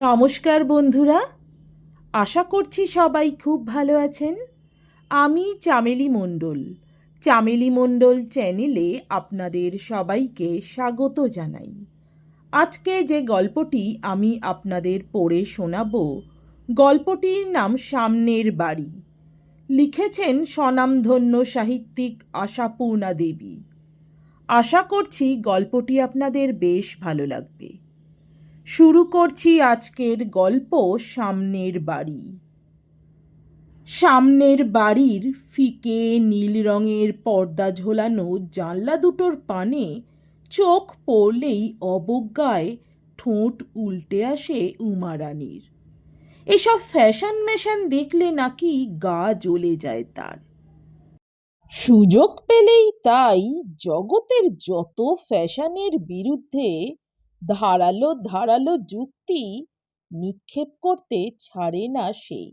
নমস্কার বন্ধুরা, আশা করছি সবাই খুব ভালো আছেন। আমি চামেলি মণ্ডল। চামেলি মণ্ডল চ্যানেলে আপনাদের সবাইকে স্বাগত জানাই। আজকে যে গল্পটি আমি আপনাদের পড়ে শোনাব, গল্পটির নাম সামনের বাড়ি। লিখেছেন স্বনামধন্য সাহিত্যিক আশাপূর্ণা দেবী। আশা করছি গল্পটি আপনাদের বেশ ভালো লাগবে। শুরু করছি আজকের গল্প সামনের বাড়ি। সামনের বাড়ির ফিকে নীল রঙের পর্দা ঝোলানো জানলা দুটোর পানে চোখ পড়লেই অবজ্ঞায় ঠোঁট উল্টে আসে উমারানির। এসব ফ্যাশন ম্যাশন দেখলে নাকি গা জ্বলে যায় তার। সুযোগ পেলেই তাই জগতের যত ফ্যাশনের বিরুদ্ধে ধারালো ধারালো যুক্তি নিক্ষেপ করতে ছাড়ে না সে।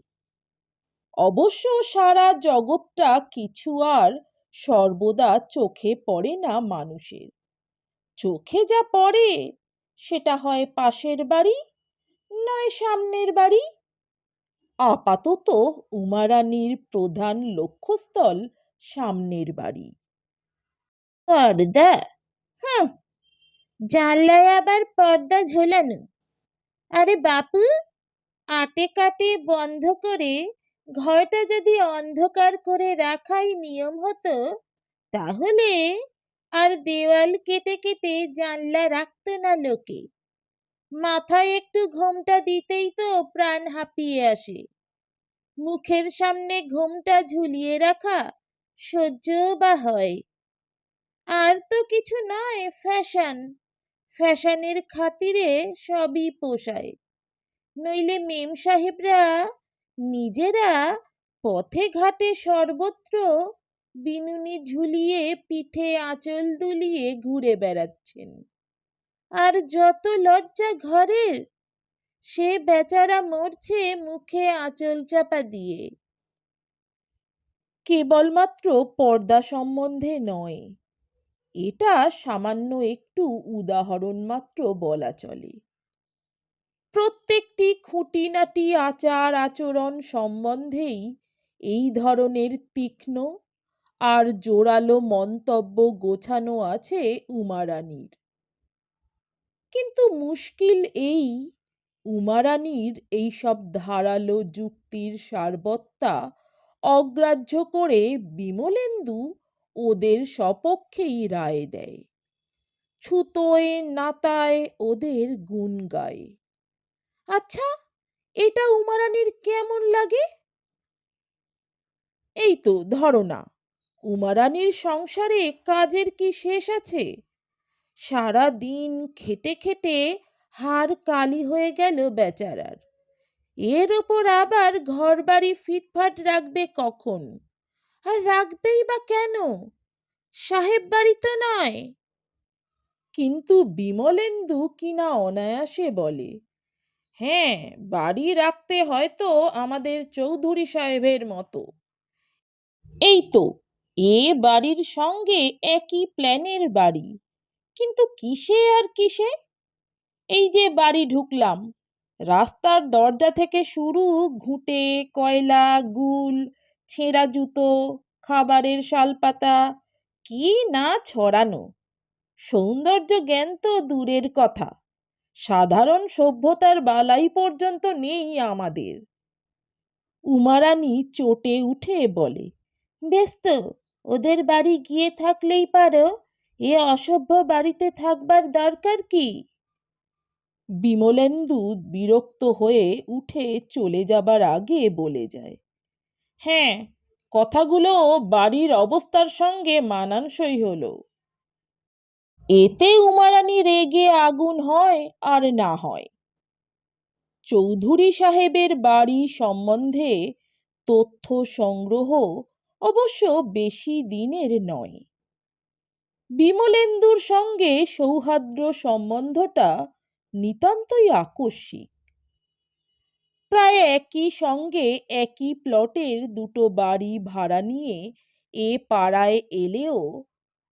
অবশ্য সারা জগৎটা কিছু আর সর্বদা চোখে পড়ে না মানুষের। চোখে যা পড়ে, সেটা হয় পাশের বাড়ি, নয় সামনের বাড়ি। আপাতত উমারানির প্রধান লক্ষ্যস্থল সামনের বাড়ি। আর পর্দা হুম জানলায় আবার পর্দা ঝোলানো। আরে বাপু, আটে কাটে বন্ধ করে ঘরটা যদি অন্ধকার করে রাখাই নিয়ম হতো, তাহলে আর দেওয়াল কেটে কেটে জানলা রাখতো না লোকে। মাথায় একটু ঘোমটা দিতেই তো প্রাণ হাঁপিয়ে আসে। মুখের সামনে ঘোমটা ঝুলিয়ে রাখা সহ্যও বা হয়? আর তো কিছু নয়, ফ্যাশন। ফ্যাশনের খাতিরে সবই পোষায়। নইলে মেম সাহেবরা নিজেরা পথে ঘাটে সর্বত্র বিনুনি ঝুলিয়ে পিঠে আঁচল দুলিয়ে ঘুরে বেড়াচ্ছেন। আর যত লজ্জা ঘরের, সে বেচারা মরছে মুখে আঁচল চাপা দিয়ে। কেবলমাত্র পর্দা সম্বন্ধে নয়। এটা সামান্য একটু উদাহরণ মাত্র বলা চলে। প্রত্যেকটি খুঁটিনাটি আচার আচরণ সম্বন্ধেই এই ধরনের তীক্ষ্ণ আর জোরালো মন্তব্য গোছানো আছে উমারানির। কিন্তু মুশকিল এই, উমারানির এইসব ধারালো যুক্তির সারবত্তা অগ্রাহ্য করে বিমলেন্দু ওদের সপক্ষেই রায় দেয়। ছুতোয়, নাতায় ওদের গুণ গায়। আচ্ছা এটা উমারানির কেমন লাগে? এই তো, ধরো না, উমারানির সংসারে কাজের কি শেষ আছে? সারা দিন খেটে খেটে হাড় কালি হয়ে গেল বেচারার। এর ওপর আবার ঘর বাড়ি ফিটফাট রাখবে কখন? আর রাখবেই বা কেন? সাহেব বাড়ি তো নয়। কিন্তু বিমলেন্দু কিনা অনায়াসে বলে হ্যাঁ বাড়ি রাখতে হয়তো আমাদের চৌধুরী সাহেবের মতো। এই তো, এ বাড়ির সঙ্গে একই প্ল্যানের বাড়ি, কিন্তু কিসে আর কিসে? এই যে বাড়ি ঢুকলাম, রাস্তার দরজা থেকে শুরু ঘুঁটে, কয়লা, গুল ছেঁড়া জুতো, খাবারের শালপাতা, কি না ছড়ানো? সৌন্দর্য জ্ঞান তো দূরের কথা। সাধারণ সভ্যতার বালাই পর্যন্ত নেই আমাদের। উমারানী চটে উঠে বলে বেশ তো ওদের বাড়ি গিয়ে থাকলেই পারো, এ অসভ্য বাড়িতে থাকবার দরকার কি? বিমলেন্দু বিরক্ত হয়ে উঠে চলে যাবার আগে বলে যায় হ্যাঁ কথাগুলো বাড়ির অবস্থার সঙ্গে মানানসই হলো। এতে উমারানি রেগে আগুন হয় আর না হয়। চৌধুরী সাহেবের বাড়ি সম্বন্ধে তথ্য সংগ্রহ অবশ্য বেশি দিনের নয়। বিমলেন্দুর সঙ্গে সৌহার্দ্য সম্বন্ধটা নিতান্তই আকস্মিক। প্রায় একই সঙ্গে একই প্লটের দুটো বাড়ি ভাড়া নিয়ে এ পাড়ায় এলেও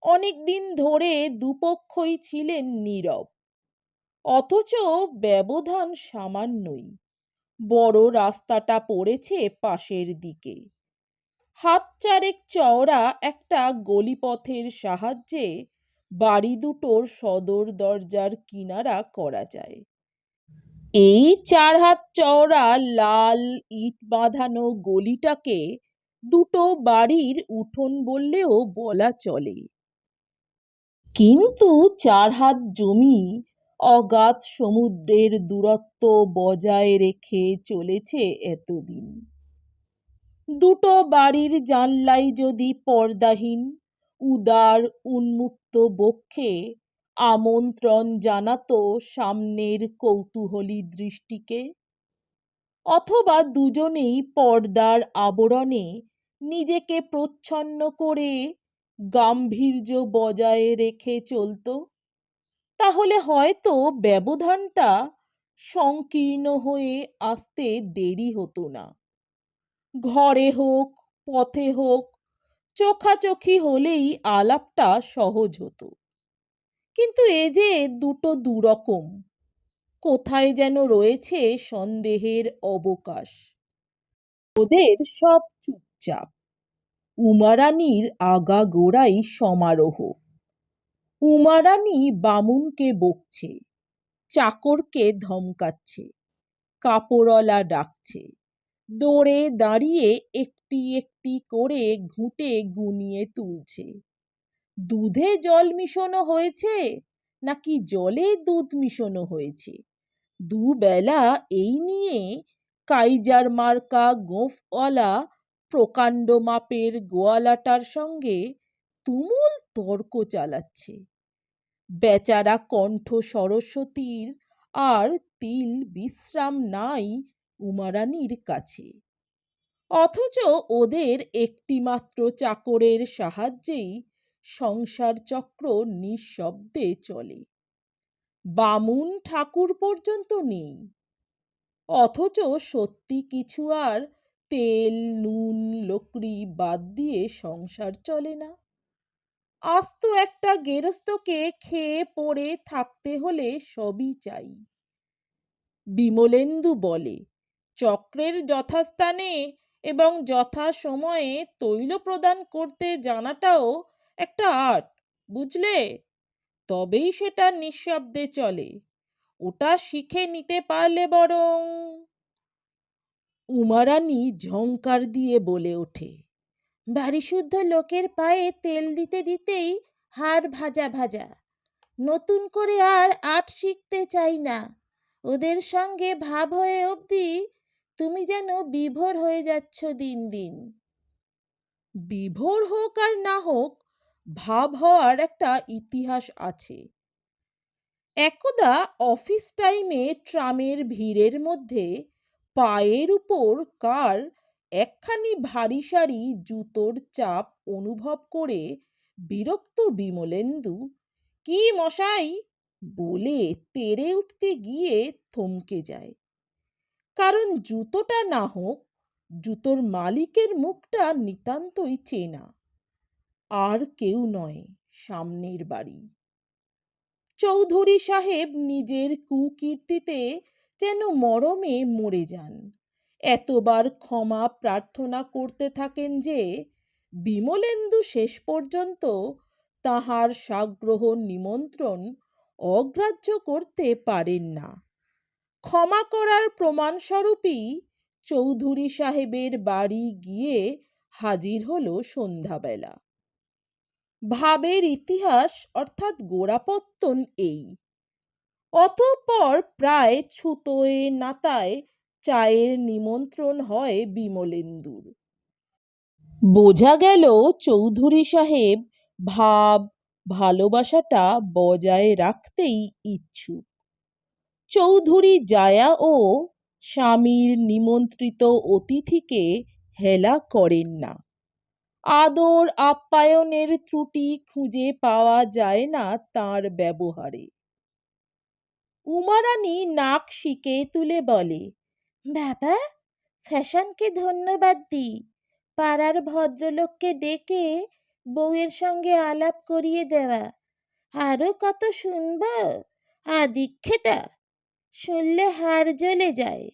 অনেক দিন ধরে দুপক্ষই ছিলেন নীরব। অথচ ব্যবধান সামান্যই। বড় রাস্তাটা পড়েছে পাশের দিকে। হাত চারেক চওড়া একটা গলিপথের সাহায্যে বাড়ি দুটোর সদর দরজার কিনারা করা যায়। এই চার হাত চওড়া লাল ইট বাঁধানো গলিটাকে দুটো বাড়ির উঠোন বললেও বলা চলে। কিন্তু চার হাত জমি অগাধ সমুদ্রের দূরত্ব বজায় রেখে চলেছে এতদিন। দুটো বাড়ির জানলাই যদি পর্দাহীন, উদার উন্মুক্ত বক্ষে আমন্ত্রণ জানাতো সামনের কৌতূহলী দৃষ্টিকে। অথবা দুজনেই পর্দার আবরণে নিজেকে প্রচ্ছন্ন করে গাম্ভীর্য বজায় রেখে চলতো। তাহলে হয়তো ব্যবধানটা সংকীর্ণ হয়ে আসতে দেরি হতো না। ঘরে হোক, পথে হোক, চোখাচোখি হলেই আলাপটা সহজ হতো। কিন্তু এ যে দুটো দুরকম, কোথায় যেন রয়েছে সন্দেহের অবকাশ? ওদের সব চুপচাপ। উমারানির আগাগোড়াই সমারোহ। উমারানি বামুনকে বকছে, চাকরকে ধমকাচ্ছে কাপড়লা ডাকছে, দৌড়ে দাঁড়িয়ে একটি একটি করে ঘুঁটে গুনিয়ে তুলছে। দুধে জল মিশানো হয়েছে নাকি জলে দুধ মিশানো হয়েছে? দুবেলা এই নিয়ে কাইজার মার্কা গোঁফওয়ালা প্রকাণ্ড মাপের গোয়ালাটার সঙ্গে তুমুল তর্ক চালাচ্ছে। বেচারা কণ্ঠ সরস্বতীর আর তিল বিশ্রাম নাই উমারানির কাছে। অথচ ওদের একটিমাত্র চাকরের সাহায্যেই সংসার চক্র নিঃশব্দে চলে। বামুন ঠাকুর পর্যন্ত নেই। অথচ সত্যি কিছু আর তেল, নুন, লোকড়ি বাদ দিয়ে সংসার চলে না। আস্ত একটা গেরস্তকে খেয়ে পড়ে থাকতে হলে সবই চাই। বিমলেন্দু বলে, চক্রের যথাস্থানে এবং যথা সময়ে তৈল প্রদান করতে জানাটাও একটা আর্ট, বুঝলে? তবেই সেটা নিঃশব্দে চলে। ওটা শিখে নিতে পারলে বরং উমারানি ঝংকার দিয়ে বলে ওঠে বাড়িশুদ্ধ লোকের পায়ে তেল দিতে দিতেই হাড় ভাজা ভাজা। নতুন করে আর আট শিখতে চাই না। ওদের সঙ্গে ভাব হয়ে অবধি তুমি যেন বিভোর হয়ে যাচ্ছ দিন দিন। বিভোর হোক আর না হোক ভাব হওয়ার একটা ইতিহাস আছে। একদা অফিস টাইমে ট্রামের ভিড়ের মধ্যে পায়ের উপর কার একখানি ভারী সারি জুতোর চাপ অনুভব করে বিরক্ত বিমলেন্দু, কি মশাই? বলে তেরে উঠতে গিয়ে থমকে যায়। কারণ জুতোটা না হোক, জুতোর মালিকের মুখটা নিতান্তই চেনা। আর কেউ নয়, সামনের বাড়ি। চৌধুরী সাহেব নিজের কুকীর্তিতে যেন মরমে মরে যান। এতবার ক্ষমা প্রার্থনা করতে থাকেন যে, বিমলেন্দু শেষ পর্যন্ত তাহার সাগ্রহ নিমন্ত্রণ অগ্রাহ্য করতে পারেন না। ক্ষমা করার প্রমাণস্বরূপই চৌধুরী সাহেবের বাড়ি গিয়ে হাজির হল সন্ধ্যাবেলা। ভাবের ইতিহাস অর্থাৎ গোড়াপত্তন এই। অতঃপর প্রায় ছুতোয় নাতায় চায়ের নিমন্ত্রণ হয় বিমলেন্দুর। বোঝা গেল চৌধুরী সাহেব ভাব, ভালোবাসাটা বজায় রাখতেই ইচ্ছুক। চৌধুরী জায়া ও স্বামীর নিমন্ত্রিত অতিথিকে হেলা করেন না। আদর আপ্যায়নের ত্রুটি খুঁজে পাওয়া যায় না তার ব্যবহারে। উমারানী নাক শিকে তুলে বলে, বাবা, ফ্যাশনকে ধন্যবাদ দিই। পাড়ার ভদ্রলোককে ডেকে বউয়ের সঙ্গে আলাপ করিয়ে দেওয়া। আরও কত শুনব? আদিক্ষেতা, শুনলে হাড় জ্বলে যায়।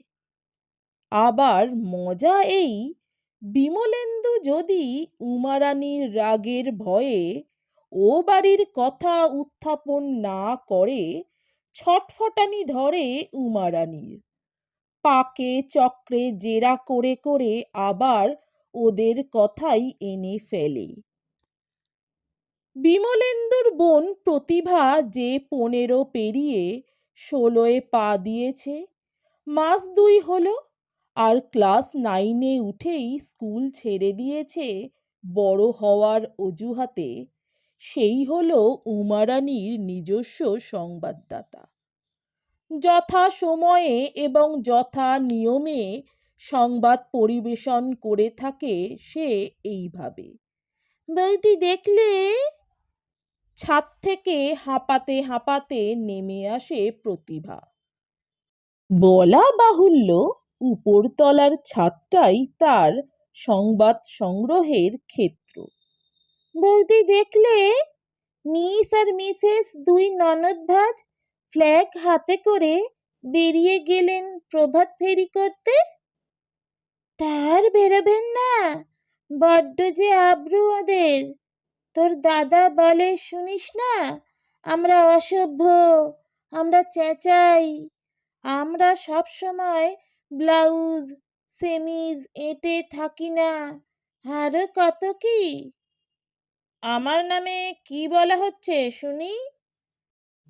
আবার মজা এই বিমলেন্দু যদি উমারানীর রাগের ভয়ে ও বাড়ির কথা উত্থাপন না করে, ছটফটানি ধরে উমারানীর। পাকে চক্রে জেরা করে করে আবার ওদের কথাই এনে ফেলে। বিমলেন্দুর বোন প্রতিভা যে পনেরো পেরিয়ে ষোলোয় পা দিয়েছে, মাস দুই হলো আর ক্লাস নাইনে উঠেই স্কুল ছেড়ে দিয়েছে বড় হওয়ার অজুহাতে। সেই হল উমারানীর নিজস্ব সংবাদদাতা। যথা সময়ে এবং যথা নিয়মে সংবাদ পরিবেশন করে থাকে সে এইভাবে। বৌদি দেখলে ছাদ থেকে হাঁপাতে হাঁপাতে নেমে আসে প্রতিভা। বলা বাহুল্য উপরতলার ছাদটাই তার সংবাদ সংগ্রহের ক্ষেত্র। বৌদি দেখলে? মিস আর মিসেস দুই ননদ ভাজ ফ্ল্যাগ হাতে করে বেরিয়ে গেলেন প্রভাত ফেরি করতে? তার বেরোবেন না, বড্ড যে আব্রু ওদের। তোর দাদা বলে শুনিস না, আমরা অসভ্য, আমরা চেঁচাই। আমরা সব সময় ব্লাউজ সেমিজ এঁটে থাকি না। আরও কত কি? আমার নামে কি বলা হচ্ছে শুনি?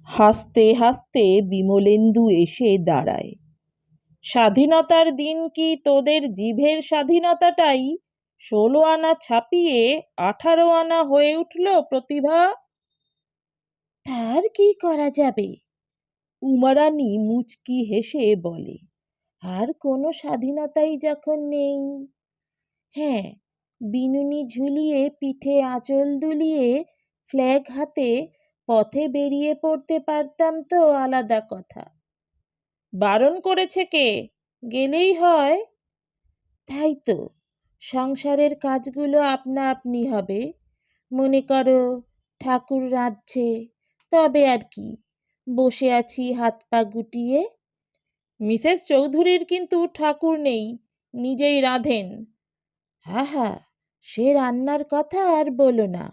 হাসতে হাসতে বিমলেন্দু এসে দাঁড়ায়। স্বাধীনতার দিন কি তোদের জিভের স্বাধীনতাটাই? ষোলো আনা ছাপিয়ে আঠারো আনা হয়ে উঠল প্রতিভা। তার কি করা যাবে? উমারানী মুচকি হেসে বলে আর কোনো স্বাধীনতাই যখন নেই। হ্যাঁ বিনুনি ঝুলিয়ে পিঠে আঁচল দুলিয়ে ফ্ল্যাগ হাতে পথে বেরিয়ে পড়তে পারতাম তো আলাদা কথা। বারণ করেছে কে? গেলেই হয়। তাই তো, সংসারের কাজগুলো আপনা আপনি হবে। মনে করো, ঠাকুর রাঁধছে, তবে আর কি, বসে আছি হাত পা গুটিয়ে মিসেস চৌধুরীর কিন্তু ঠাকুর নেই নিজেই রাঁধেন। হ্যাঁ হ্যাঁ সে রান্নার কথা আর বলো না।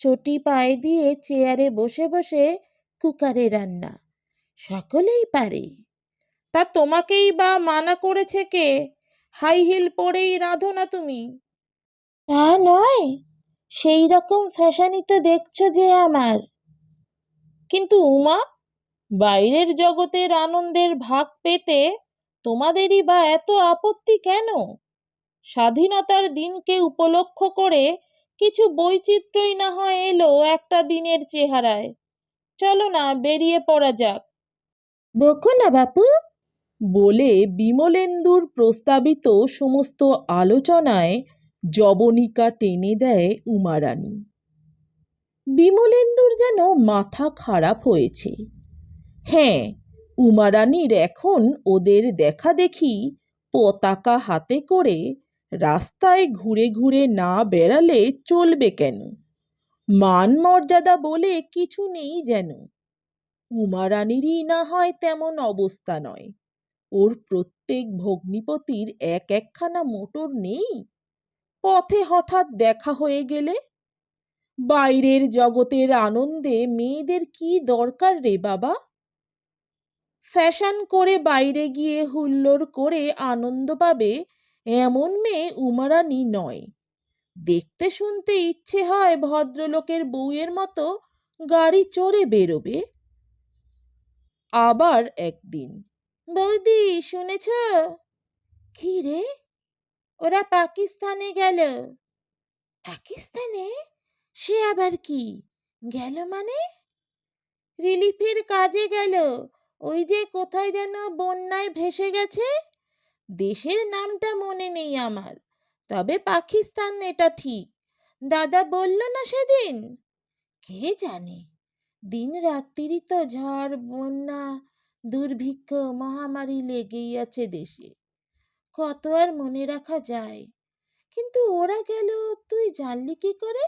চটি পায়ে দিয়ে চেয়ারে বসে বসে কুকারে রান্না সকলেই পারে। তা তোমাকেই বা মানা করেছে কে? হাই হিল পরেই রাঁধো না তুমি। তা নয় সেই রকম ফ্যাশনই তো দেখছ যে আমার। কিন্তু উমা বাইরের জগতের আনন্দের ভাগ পেতে তোমাদেরই বা এত আপত্তি কেন? স্বাধীনতার দিনকে উপলক্ষ করে কিছু বৈচিত্র্যই না হয় এলো একটা দিনের চেহারায়। চলো না বেরিয়ে পড়া যাক। বকো না বাপু। বলে বিমলেন্দুর প্রস্তাবিত সমস্ত আলোচনায় জবনিকা টেনে দেয় উমারানী। বিমলেন্দুর যেন মাথা খারাপ হয়েছে। হ্যাঁ উমারানীর এখন ওদের দেখা দেখি পতাকা হাতে করে রাস্তায় ঘুরে ঘুরে না বেড়ালে চলবে কেন? মান মর্যাদা বলে কিছু নেই যেন। উমারানীরই না হয় তেমন অবস্থা নয়। ওর প্রত্যেক ভগ্নিপতির এক একখানা মোটর নেই? পথে হঠাৎ দেখা হয়ে গেলে? বাইরের জগতের আনন্দে মেয়েদের কি দরকার রে বাবা? ফ্যাশন করে বাইরে গিয়ে হুল্লোড় করে আনন্দ পাবে এমন মেয়ে উমারানী নয়। দেখতে শুনতে ইচ্ছে হয় ভদ্রলোকের বউয়ের মতো গাড়ি চড়ে বেরোবে। আবার একদিন, বৌদি, শুনেছ? কি রে? ওরা পাকিস্তানে গেল। পাকিস্তানে? সে আবার কি? গেল মানে? রিলিফের কাজে গেল। ওই যে কোথায় যেন বন্যায় ভেসে গেছে? দেশের নামটা মনে নেই আমার। তবে পাকিস্তান এটা ঠিক। দাদা বলল না সেদিন? কে জানে? দিন রাত্রিরই তো ঝড়, বন্যা, দুর্ভিক্ষ মহামারী লেগেই আছে দেশে। কত আর মনে রাখা যায়। কিন্তু ওরা গেল তুই জানলি কি করে?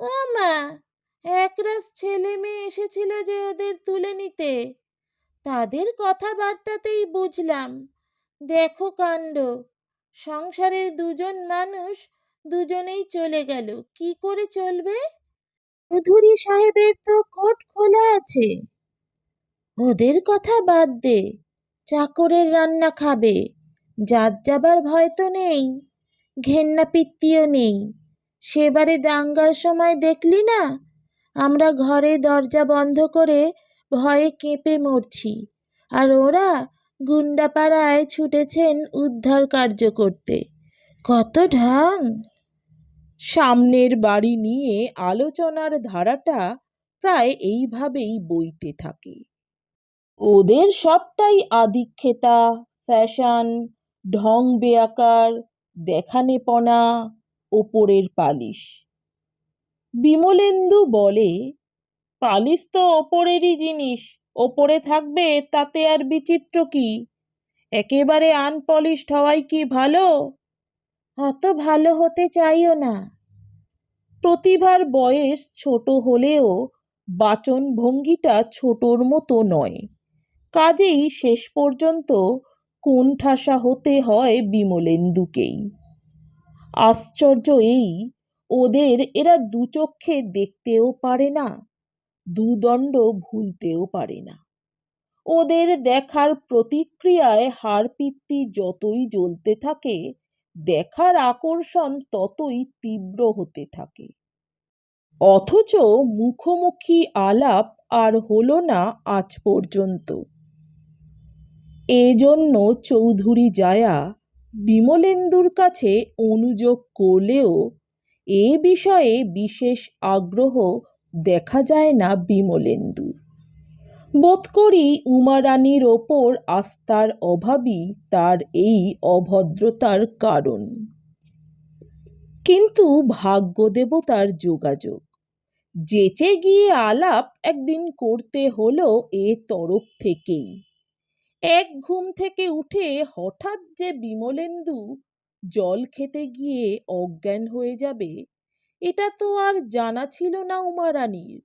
ও মা, একরাশ ছেলে মেয়ে এসেছিল যে ওদের তুলে নিতে। তাদের কথাবার্তাতেই বুঝলাম। দেখো কাণ্ড। সংসারের দুজন মানুষ দুজনেই চলে গেল। কি করে চলবে? চৌধুরী সাহেবের তো কোট খোলা আছে। ওদের কথা বাদ দে। চাকরের রান্না খাবে। যার যাবার ভয় তো নেই। ঘেন্না পিত্তিও নেই। সেবারে দাঙ্গার সময় দেখলি না? আমরা ঘরে দরজা বন্ধ করে ভয়ে কেঁপে মরছি। আর ওরা গুন্ডাপাড়ায় ছুটেছেন উদ্ধার কার্য করতে। কত ঢং! সামনের বাড়ি নিয়ে আলোচনার ধারাটা প্রায় এইভাবেই বইতে থাকে। ওদের সবটাই আদিক্ষেতা, ফ্যাশন, ঢং বেয়াকার দেখানেপনা, ওপরের পালিশ। বিমলেন্দু বলে পালিশ তো ওপরেরই জিনিস। ওপরে থাকবে, তাতে আর বিচিত্র কি? একেবারে আনপলিশড হওয়াই কি ভালো? অত ভালো হতে চাইও না। প্রতিভার বয়স ছোট হলেও বাচন ভঙ্গিটা ছোটর মতো নয়। কাজেই শেষ পর্যন্ত কোণঠাসা হতে হয় বিমলেন্দুকেই। আশ্চর্য এই, ওদের এরা দুচক্ষে দেখতেও পারে না। দুদণ্ড ভুলতেও পারে না। ওদের দেখার প্রতিক্রিয়ায় হাড়পিত্তি যতই জ্বলতে থাকে, দেখার আকর্ষণ ততই তীব্র হতে থাকে। অথচ মুখোমুখি আলাপ আর হলো না আজ পর্যন্ত। এজন্য চৌধুরী জায়া বিমলেন্দুর কাছে অনুযোগ করলেও এ বিষয়ে বিশেষ আগ্রহ দেখা যায় না বিমলেন্দু। বোধ করি উমারানীর ওপর আস্থার অভাবই তার এই অভদ্রতার কারণ। কিন্তু ভাগ্যদেবতার যোগাযোগ। যেচে গিয়ে আলাপ একদিন করতে হলো এ তরফ থেকেই। এক ঘুম থেকে উঠে হঠাৎ যে বিমলেন্দু জল খেতে গিয়ে অজ্ঞান হয়ে যাবে এটা তো আর জানা ছিল না উমারানীর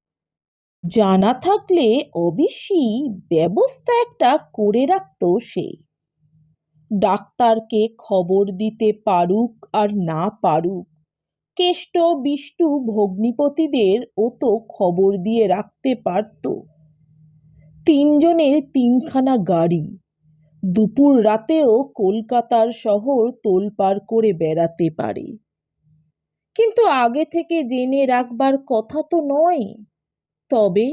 জানা থাকলে অবশ্যই ব্যবস্থা একটা করে রাখত সে। ডাক্তারকে খবর দিতে পারুক আর না পারুক, কেষ্ট বিষ্টু ভগ্নিপতিদের ও তো খবর দিয়ে রাখতে পারত। তিনজনের তিনখানা গাড়ি, দুপুর রাতেও কলকাতার শহর তোলপাড় করে বেড়াতে পারে। কিন্তু আগে থেকে জেনে রাখবার কথা তো নয়। তবে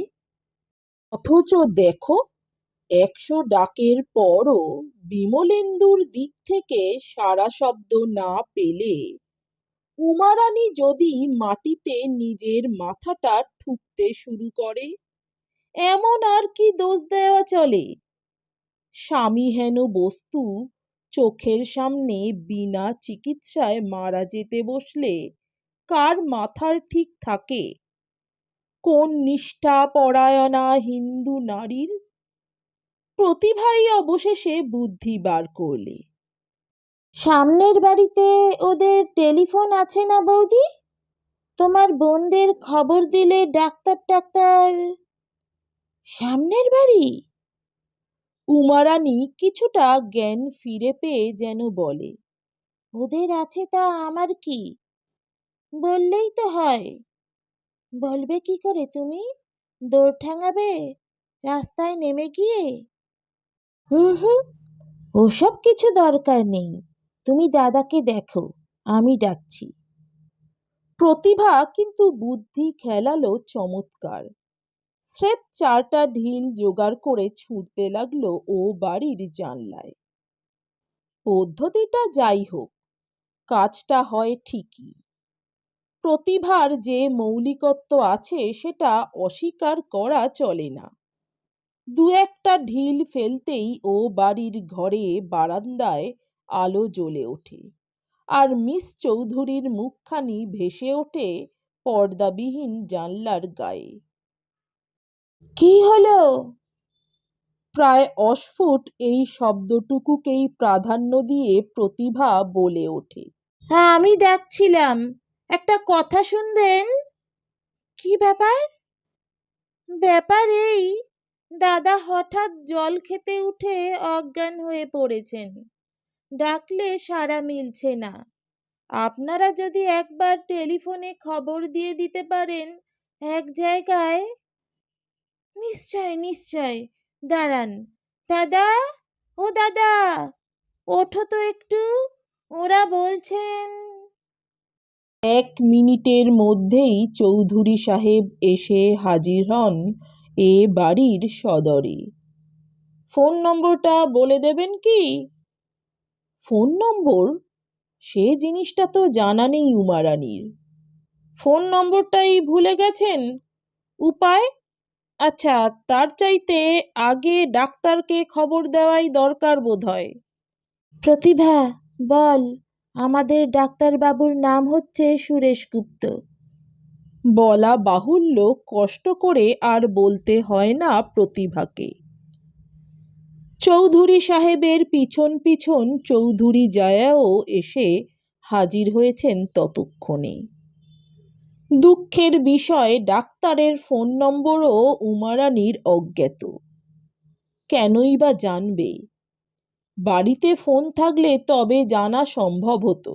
অথচ দেখো, একশো ডাকের পরও বিমলেন্দুর দিক থেকে সারা শব্দ না পেলে উমারানী যদি মাটিতে নিজের মাথাটা ঠুকতে শুরু করে, এমন আর কি দোষ দেওয়া চলে? স্বামী হেন বস্তু চোখের সামনে বিনা চিকিৎসায় মারা যেতে বসলে কার মাথার ঠিক থাকে? কোন নিষ্ঠা পরায়ণা হিন্দু নারীর? প্রতিভাই অবশেষে বুদ্ধি বার করলে। সামনের বাড়িতে ওদের টেলিফোন আছে না বৌদি? তোমার বোনদের খবর দিলে ডাক্তার টাক্তার। সামনের বাড়ি? উমারানী কিছুটা জ্ঞান ফিরে পেয়ে যেন বলে, ওদের আছে তা আমার কি? বললেই তো হয়। বলবে কি করে তুমি? দৌড় ঠ্যাঙাবে রাস্তায় নেমে গিয়ে? হুম হুম, ওসব কিছু দরকার নেই। তুমি দাদাকে দেখো, আমি ডাকছি। প্রতিভা কিন্তু বুদ্ধি খেলালো চমৎকার। স্রেফ চারটা ঢিল জোগাড় করে ছুটতে লাগল ও বাড়ির জানলায়। পদ্ধতিটা যাই হোক, কাজটা হয় ঠিকই। প্রতিভার যে মৌলিকত্ব আছে সেটা অস্বীকার করা চলে না। দু একটা ঢিল ফেলতেই ও বাড়ির ঘরে বারান্দায় আলো জ্বলে ওঠে। আর মিস চৌধুরীর মুখখানি ভেসে ওঠে পর্দাবিহীন জানলার গায়ে। কি হলো? প্রায় অস্ফুট এই শব্দটুকুকেই প্রাধান্য দিয়ে প্রতিভা বলে ওঠে। হ্যাঁ আমি ডাকছিলাম একটা কথা শুনবেন? কি ব্যাপার? ব্যাপার এই, দাদা হঠাৎ জল খেতে উঠে অজ্ঞান হয়ে পড়েছেন। ডাকলে সাড়া মিলছে না। আপনারা যদি একবার টেলিফোনে খবর দিয়ে দিতে পারেন এক জায়গায়? নিশ্চয় নিশ্চয়। দাঁড়ান। দাদা? ও দাদা! ওঠো তো একটু। ওরা বলছেন এক মিনিটের মধ্যেই চৌধুরী সাহেব এসে হাজির হন এ বাড়ির সদরে। ফোন নম্বরটা বলে দেবেন কি? ফোন নম্বর? সে জিনিসটা তো জানা নেই উমারানির। ফোন নম্বরটাই ভুলে গেছেন? উপায়? আচ্ছা তার চাইতে আগে ডাক্তারকে খবর দেওয়াই দরকার বোধহয়। প্রতিভা, বল। আমাদের ডাক্তারবাবুর নাম হচ্ছে সুরেশ গুপ্ত। বলা বাহুল্য কষ্ট করে আর বলতে হয় না প্রতিভাকে। চৌধুরী সাহেবের পিছন পিছন চৌধুরী জায়াও এসে হাজির হয়েছেন ততক্ষণে। দুঃখের বিষয়, ডাক্তারের ফোন নম্বরও উমারানির অজ্ঞাত। কেনই বা জানবে? বাড়িতে ফোন থাকলে তবে জানা সম্ভব হতো।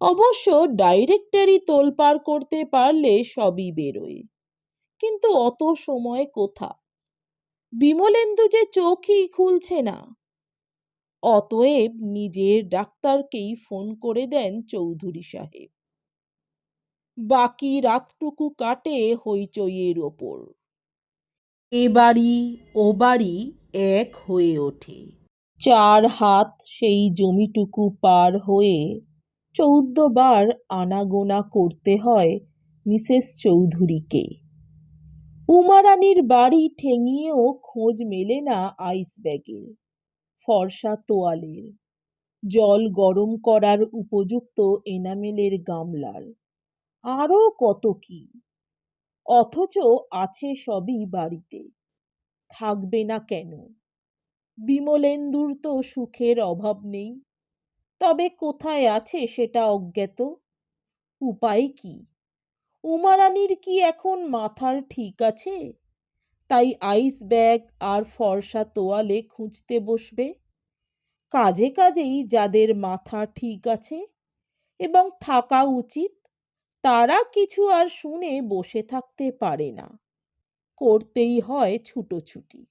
অবশ্য ডাইরেক্টরি তোলপাড় করতে পারলে সবই বেরোয়। কিন্তু অত সময় কোথা বিমলেন্দু যে চোখই খুলছে না। অতএব নিজের ডাক্তারকেই ফোন করে দেন চৌধুরী সাহেব। বাকি রাতটুকু কাটে হইচইয়ের ওপর। এ বাড়ি ও বাড়ি এক হয়ে ওঠে। চার হাত সেই জমিটুকু পার হয়ে চৌদ্দ বার আনাগোনা করতে হয় মিসেস চৌধুরীকে। উমারানির বাড়ি ঠেঙিয়েও খোঁজ মেলে না আইস ব্যাগের, ফর্সা তোয়ালের, জল গরম করার উপযুক্ত এনামেলের গামলার। আরও কত কি? অথচ আছে সবই বাড়িতে, থাকবে না কেন? বিমলেন্দুর তো সুখের অভাব নেই। তবে কোথায় আছে সেটা অজ্ঞাত? উপায় কি? উমারানির কি এখন মাথার ঠিক আছে? তাই আইস ব্যাগ আর ফর্সা তোয়ালে খুঁজতে বসবে। কাজে কাজেই যাদের মাথা ঠিক আছে এবং থাকা উচিত, তারা কিছু আর শুনে বসে থাকতে পারে না। করতেই হয় ছুটোছুটি।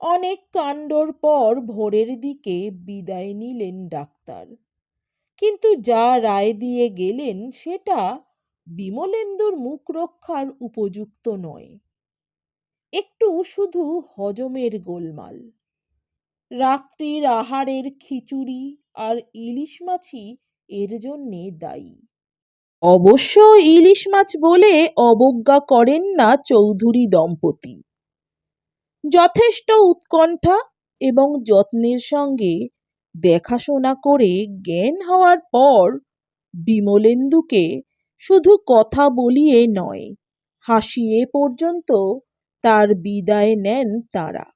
অনেক কাণ্ডর পর ভোরের দিকে বিদায় নিলেন ডাক্তার। কিন্তু যা রায় দিয়ে গেলেন সেটা বিমলেন্দুর মুখ রক্ষার উপযুক্ত নয়। একটু শুধু হজমের গোলমাল। রাত্রির আহারের খিচুড়ি আর ইলিশ মাছই এর জন্যে দায়ী। অবশ্য ইলিশ মাছ বলে অবজ্ঞা করেন না চৌধুরী দম্পতি। যথেষ্ট উৎকণ্ঠা এবং যত্নের সঙ্গে দেখাশোনা করে জ্ঞান হওয়ার পর বিমলেন্দুকে শুধু কথা বলিয়ে নয়, হাসিয়ে পর্যন্ত তার বিদায় নেন তারা।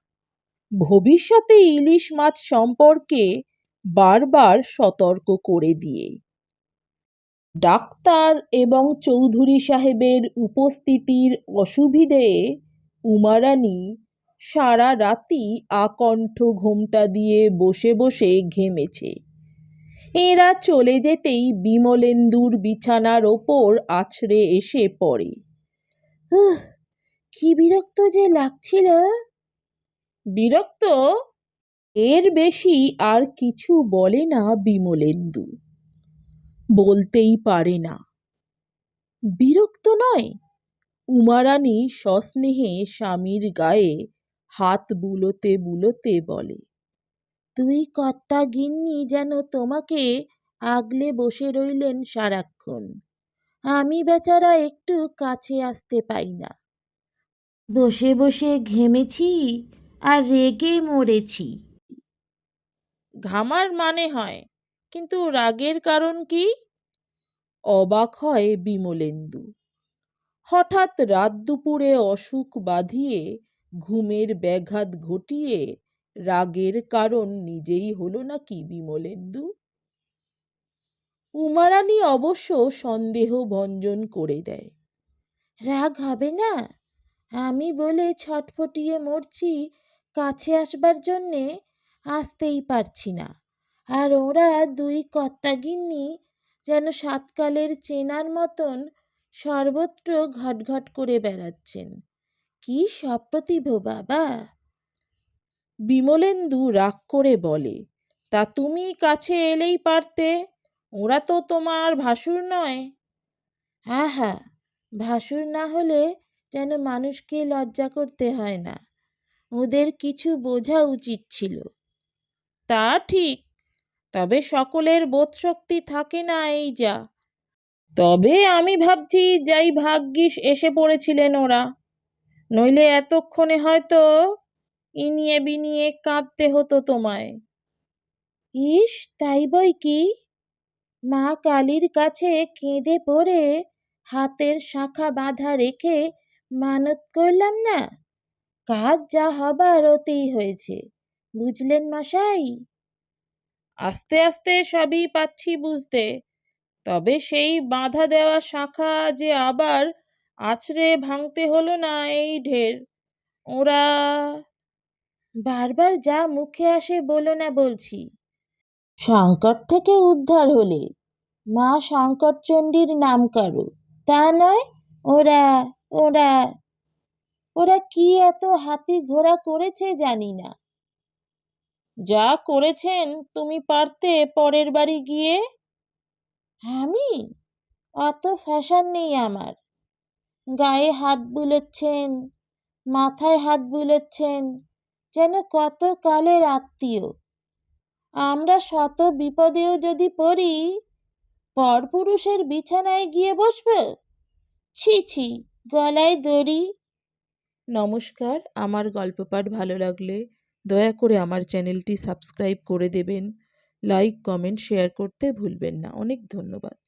ভবিষ্যতে ইলিশ মাছ সম্পর্কে বারবার সতর্ক করে দিয়ে। ডাক্তার এবং চৌধুরী সাহেবের উপস্থিতির অসুবিধে উমারানী সারা রাতি আকণ্ঠ ঘোমটা দিয়ে বসে বসে ঘেমেছে। এরা চলে যেতেই বিমলেন্দুর বিছানার ওপর আছড়ে এসে পড়ে। কি বিরক্ত যে লাগছিল। বিরক্ত? এর বেশি আর কিছু বলে না বিমলেন্দু। বলতেই পারে না। বিরক্ত নয়। উমারানী সস্নেহে স্বামীর গায়ে হাত বুলোতে বুলোতে বলে তুই কর্তা গিন্নি যেন তোমাকে আগলে বসে রইলেন সারাক্ষণ। আমি বেচারা একটু কাছে আসতে পাই না। বসে বসে ঘেমেছি আর রেগে মরেছি। ঘামার মানে হয় কিন্তু রাগের কারণ কি? অবাক হয় বিমলেন্দু। হঠাৎ রাত দুপুরে অসুখ বাঁধিয়ে ঘুমের ব্যাঘাত ঘটিয়ে রাগের কারণ নিজেই হলো নাকি বিমলেন্দু উমারানী অবশ্য সন্দেহ ভঞ্জন করে দেয়। রাগ হবে না? আমি বলে ছটফটিয়ে মরছি, কাছে আসবার জন্যে আসতেই পারছি না। আর ওরা দুই কর্তাগিন্নি যেন সাতকালের চেনার মতন সর্বত্র ঘটঘট করে বেড়াচ্ছেন। কি সপ্রতিভ বাবা? বিমলেন্দু রাগ করে বলে, তা তুমি কাছে এলেই পারতে, ওরা তো তোমার ভাসুর নয়। আহা, ভাসুর না হলে যেন মানুষকে লজ্জা করতে হয় না, ওদের কিছু বোঝা উচিত ছিল। তা ঠিক, তবে সকলের বোধশক্তি থাকে না এই যা। তবে আমি ভাবছি, যাই ভাগ্যিস এসে পড়েছিলেন ওরা। নইলে এতক্ষণে হয়তো ইনিয়ে বিনিয়ে কাঁদতে হতো তোমায়। ইস তাই বই কি? মা কালীর কাছে কেঁদে পড়ে হাতের শাখা বাঁধা রেখে মানত করলাম না? কাজ যা হবার ওতেই হয়েছে বুঝলেন মশাই? আস্তে আস্তে সবই পাচ্ছি বুঝতে তবে সেই বাঁধা দেওয়া শাখা যে আবার আছড়ে ভাঙতে হলো না এই ঢের। ওরা বারবার যা মুখে আসে বলো না বলছি। সংকট থেকে উদ্ধার হলে, মা সংকটচণ্ডীর নাম করো। তা নয়, ওরা ওরা ওরা কি এত হাতি ঘোড়া করেছে জানি না। যা করেছেন, তুমি পারতে পরের বাড়ি গিয়ে? আমি? অত ফ্যাশন নেই আমার। গায়ে হাত বুলোচ্ছেন, মাথায় হাত বুলোচ্ছেন, যেন কত কালের আত্মীয়। আমরা শত বিপদেও যদি পড়ি, পরপুরুষের বিছানায় গিয়ে বসব? ছি ছি, গলায় দড়ি। নমস্কার, আমার গল্প পাঠ ভালো লাগলে দয়া করে আমার চ্যানেলটি সাবস্ক্রাইব করে দেবেন। লাইক, কমেন্ট, শেয়ার করতে ভুলবেন না। অনেক ধন্যবাদ।